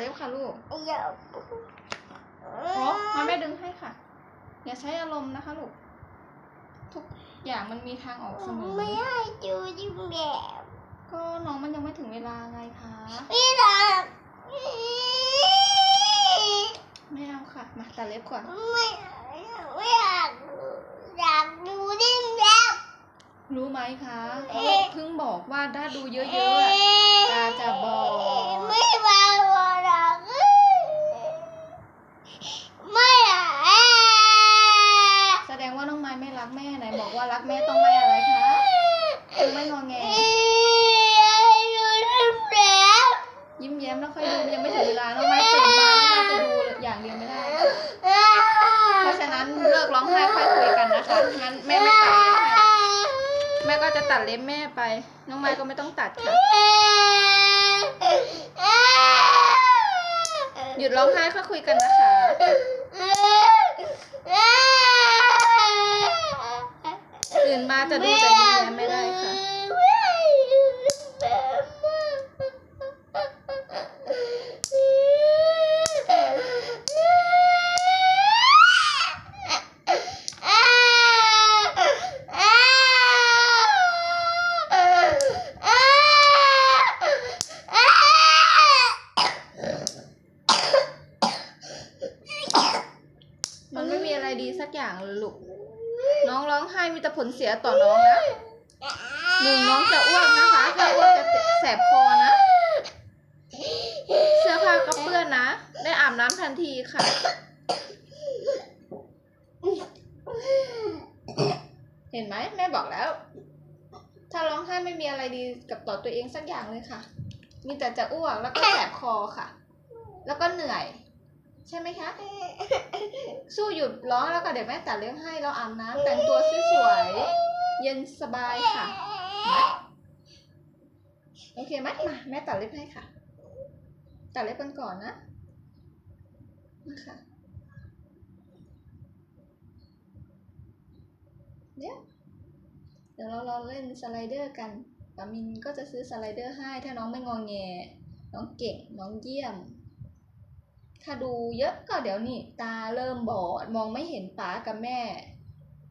เล็บค่ะลูกอย่าโอ้มาแม่ดึงให้ค่ะ อย่าใช้อารมณ์นะคะลูก ทุกอย่างมันมีทางออกเสมอ ไม่ให้ดูดิแบบก็น้องมันยังไม่ถึงเวลาไงคะไม่รักไม่เอาค่ะ มาตัดเล็บก่อน ไม่ไม่อยากอยากดูดิแบบรู้ไหมคะเขาเพิ่งบอกว่าถ้าดูเยอะๆอะตาจะบอด ไม่มาบอกรักไม่อยาก แสดงว่าน้องไม้ไม่รักแม่ไหนบอกว่ารักแม่ต้องไม่อะไรคะต้องไม่งอแง ดูดิแบบ ยิ้มแย้มแล้วค่อยดูยังไม่ถึงเวลา น้องไม้ตื่นมาน้องไม้จะดูอย่างเดียวไม่ได้ เพราะฉะนั้นเลิกร้องไห้ค่อยคุยกันนะคะ งั้นแม่ไม่ตัดเล็บให้แม่ก็จะตัดเล็บแม่ไป น้องไม้ก็ไม่ต้องตัดค่ะ หยุดร้องไห้ค่อยคุยกันนะคะ ตื่นมาจะดูแต่ยิ้มแย้มไม่ได้ค่ะ มันไม่มีอะไร ดีสักอย่างลยลูก น้องร้องไห้มีแต่ผลเสียต่อน้องนะหนึ่งน้องจะอ้วกนะคะถ้าอ้วกจะแสบคอนะ เสื้อผ้าก็เปื้อนนะ ได้อาบน้ำทันทีค่ะเห็นไหมแม่บอกแล้ว ถ้าร้องไห้ไม่มีอะไรดีกับต่อตัวเองสักอย่างเลยค่ะ มีแต่จะอ้วกแล้วก็แสบคอค่ะ แล้วก็เหนื่อย ใช่ไหมคะ สู้หยุดร้องแล้วก็เดี๋ยวแม่ตัดเล็บให้เราอาบน้ำแต่งตัวสวยๆเย็นสบายค่ะ โอเคไหมมาแม่ตัดเล็บให้ค่ะ ตัดเล็บกันก่อนนะนะคะเดี๋ยวเดี๋ยวเรารอเล่นสไลเดอร์กันปามินก็จะซื้อสไลเดอร์ให้ถ้าน้องไม่งองแง น้องเก่ง น้องเยี่ยม ถ้าดูเยอะก็เดี๋ยวนี่ตาเริ่มบอดมองไม่เห็นป๋ากับแม่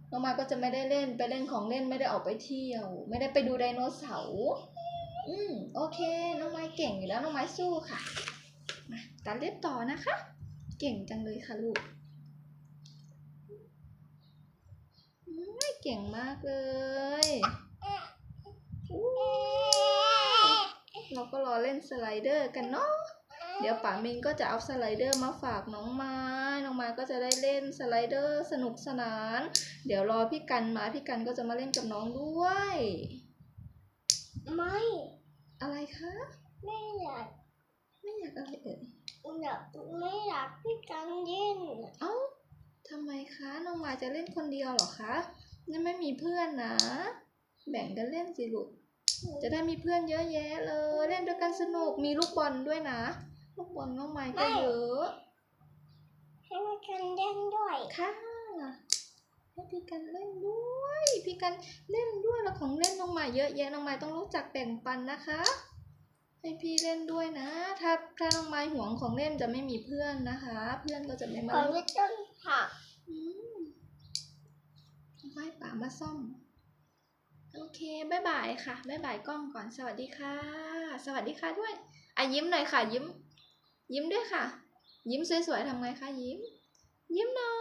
น้องมาก็จะไม่ได้เล่นไปเล่นของเล่นไม่ได้ออกไปเที่ยว ไม่ได้ไปดูไดโนเสาร์อืมโอเค น้องไม้เก่งอยู่แล้วน้องไม้สู้ค่ะมาตัดเล็บต่อนะคะ เก่งจังเลยค่ะลูกอืมเก่งมากเลยเราก็รอเล่นสไลเดอร์กันเนาะ เดี๋ยวป๋ามินก็จะเอาสไลเดอร์มาฝากน้องไม้ น้องไม้ก็จะได้เล่นสไลเดอร์สนุกสนาน เดี๋ยวรอพี่กันมาพี่กันก็จะมาเล่นกับน้องด้วย ไม่อะไรคะ ไม่อยากไม่อยากอะไรเอ่ยอยากไม่อยากพี่กังเย็นเอ้าทำไมคะน้องไม้จะเล่นคนเดียวเหรอคะนี่ไม่มีเพื่อนนะ แบ่งกันเล่นสิลูกจะได้มีเพื่อนเยอะแยะเลย เล่นด้วยกันสนุกมีลูกบอลด้วยนะ ลูกบอลน้องไม้ก็เยอะให้พี่กังเล่นด้วย ค่ะให้พี่กันเล่นด้วย พี่กันเล่นด้วยแล้วของเล่นน้องใหม่เยอะแยะน้องใหม่ต้องรู้จักแบ่งปันนะคะ ให้พี่เล่นด้วยนะ ถ้าถ้าน้องไม้ห่วงของเล่นจะไม่มีเพื่อนนะคะ เพื่อนก็จะไม่มาขอเล่นไม่ต้นผักอืมเอาให้ป๋ามาซ่อมโอเคบายบายค่ะบายบายกล้องก่อน สวัสดีค่ะ สวัสดีค่ะด้วยอะยิ้มหน่อยค่ะ ยิ้ม ยิ้มด้วยค่ะ ยิ้มสวยๆทำไงคะยิ้ม ยิ้มหน่อ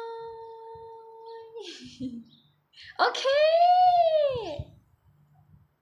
ย โอเค